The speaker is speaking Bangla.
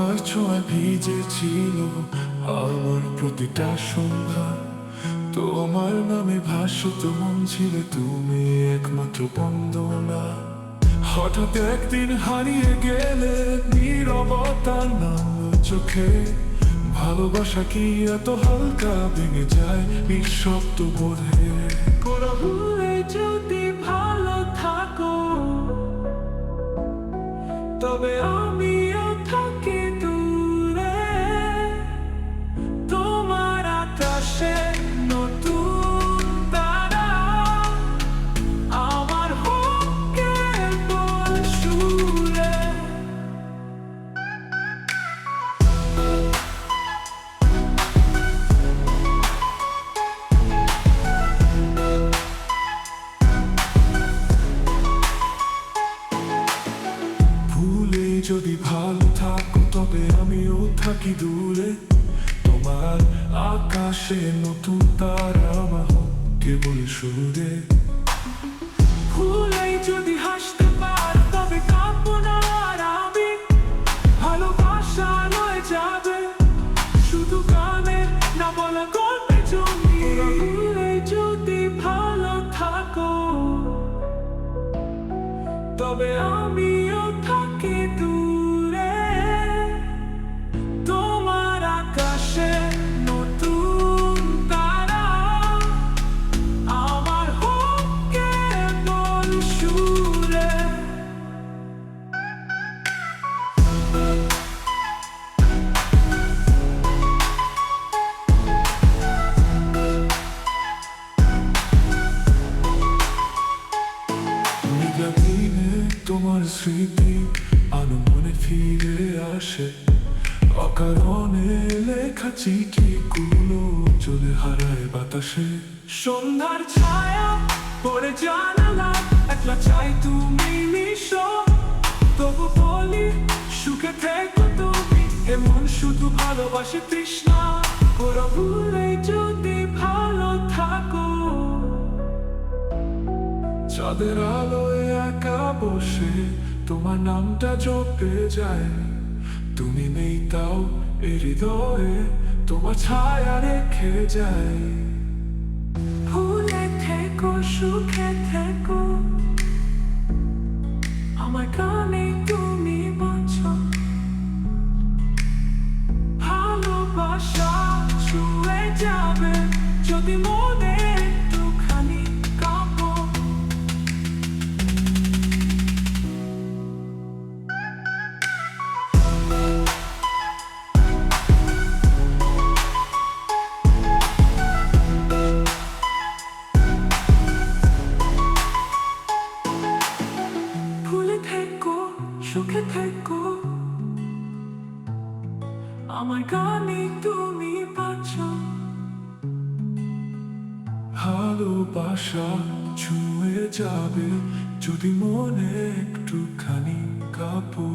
তোমার ছোঁয়া ভিজে ছিল। আমার প্রতিটা সন্ধ্যা তোমার নামে ভাষত মন ছিলে, তুমি একমাত্র বন্দনা। হঠাৎ একদিন হারিয়ে গেলে নীরবতার নাম চোখে। ভালোবাসা কি এত হালকা ভেঙে যায় নিঃশব্দ বোধে? যদি ভালো থাকো, তবে আমিও থাকি যদি ভালো থাকো, তবে আমিও থাকি দূরে। তোমার আকাশে নতুন তারা কেবল সুরে। ভুলেই যদি হাসতে পার, তবে না আর আমি ভালোবাসা লয়ে যাবে। শুধু গানে না, বলা গল্পে যদি ভালো থাকো, তবে আমিও তোমার স্মৃতি আনো ফিরে আসে অকারণে লেখা চিঠি গুলো চলে হারায় বাতাসে সন্ধ্যার ছায়া পড়ে জানালা, একলা চাই তুমি মিশো। তবু বলি, সুখে থেকো তুমি, এমন শুধু ভালোবাসে তৃষ্ণা। পুরো ভুলে যদি চাঁদের আলোয় একা বসে তোমার নামটা জপে যায়। তুমি নেই তাও এ হৃদয়ে তোমার ছায়া রেখে যায়। ভুলে থেকো, সুখে থেকো। আমার কানে তুমি বাঁচো। ভালোবাসা ছুঁয়ে যাবে যদি মনে সুখে থেকো। আমার গানে তুমি পাচ্ছ ভালোবাসা ছুঁয়ে যাবে যদি মনে একটুখানি কাঁপো।